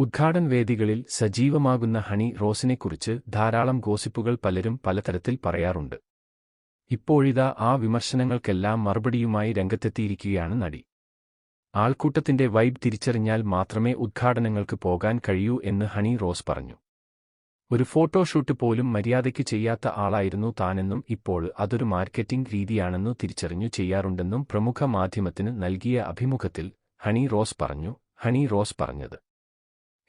ഉദ്ഘാടൻ വേദികളിൽ സജീവമാകുന്ന ഹണി റോസിനെക്കുറിച്ച് ധാരാളം ഗോസിപ്പുകൾ പലരും പലതരത്തിൽ പറയാറുണ്ട്. ഇപ്പോഴിതാ ആ വിമർശനങ്ങൾക്കെല്ലാം മറുപടിയുമായി രംഗത്തെത്തിയിരിക്കുകയാണ് നടി. ആൾക്കൂട്ടത്തിന്റെ വൈബ് തിരിച്ചറിഞ്ഞാൽ മാത്രമേ ഉദ്ഘാടനങ്ങൾക്ക് പോകാൻ കഴിയൂ എന്ന് ഹണി റോസ് പറഞ്ഞു. ഒരു ഫോട്ടോഷൂട്ട് പോലും മര്യാദയ്ക്ക് ചെയ്യാത്ത ആളായിരുന്നു താനെന്നും ഇപ്പോൾ അതൊരു മാർക്കറ്റിംഗ് രീതിയാണെന്നു തിരിച്ചറിഞ്ഞു ചെയ്യാറുണ്ടെന്നും പ്രമുഖ മാധ്യമത്തിന് നൽകിയ അഭിമുഖത്തിൽ ഹണി റോസ് പറഞ്ഞു ഹണി റോസ് പറഞ്ഞത്.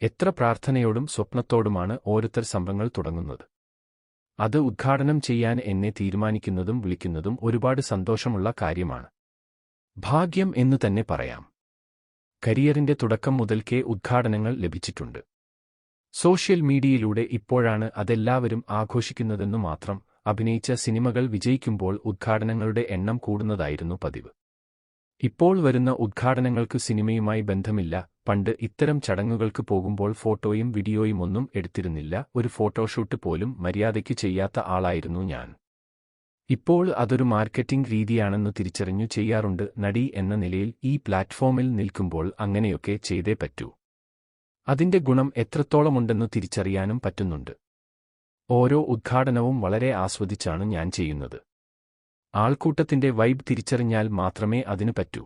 എത്ര പ്രാർത്ഥനയോടും സ്വപ്നത്തോടുമാണ് ഓരോരുത്തർ സംഭവങ്ങൾ തുടങ്ങുന്നത്. അത് ഉദ്ഘാടനം ചെയ്യാൻ എന്നെ തീരുമാനിക്കുന്നതും വിളിക്കുന്നതും ഒരുപാട് സന്തോഷമുള്ള കാര്യമാണ്. ഭാഗ്യം എന്നു തന്നെ പറയാം. കരിയറിന്റെ തുടക്കം മുതൽക്കേ ഉദ്ഘാടനങ്ങൾ ലഭിച്ചിട്ടുണ്ട്. സോഷ്യൽ മീഡിയയിലൂടെ ഇപ്പോഴാണ് അതെല്ലാവരും ആഘോഷിക്കുന്നതെന്നു മാത്രം അഭിനയിച്ച സിനിമകൾ വിജയിക്കുമ്പോൾ ഉദ്ഘാടനങ്ങളുടെ എണ്ണം കൂടുന്നതായിരുന്നു പതിവ്. ഇപ്പോൾ വരുന്ന ഉദ്ഘാടനങ്ങൾക്ക് സിനിമയുമായി ബന്ധമില്ല. പണ്ട് ഇത്തരം ചടങ്ങുകൾക്ക് പോകുമ്പോൾ ഫോട്ടോയും വീഡിയോയും ഒന്നും എടുത്തിരുന്നില്ല. ഒരു ഫോട്ടോഷൂട്ട് പോലും മര്യാദയ്ക്ക് ചെയ്യാത്ത ആളായിരുന്നു ഞാൻ. ഇപ്പോൾ അതൊരു മാർക്കറ്റിംഗ് രീതിയാണെന്ന് തിരിച്ചറിഞ്ഞു ചെയ്യാറുണ്ട്. നടി എന്ന നിലയിൽ ഈ പ്ലാറ്റ്ഫോമിൽ നിൽക്കുമ്പോൾ അങ്ങനെയൊക്കെ ചെയ്തേ പറ്റൂ. അതിന്റെ ഗുണം എത്രത്തോളമുണ്ടെന്ന് തിരിച്ചറിയാനും പറ്റുന്നുണ്ട്. ഓരോ ഉദ്ഘാടനവും വളരെ ആസ്വദിച്ചാണ് ഞാൻ ചെയ്യുന്നത്. ആൾക്കൂട്ടത്തിന്റെ വൈബ് തിരിച്ചറിഞ്ഞാൽ മാത്രമേ അതിനു പറ്റൂ.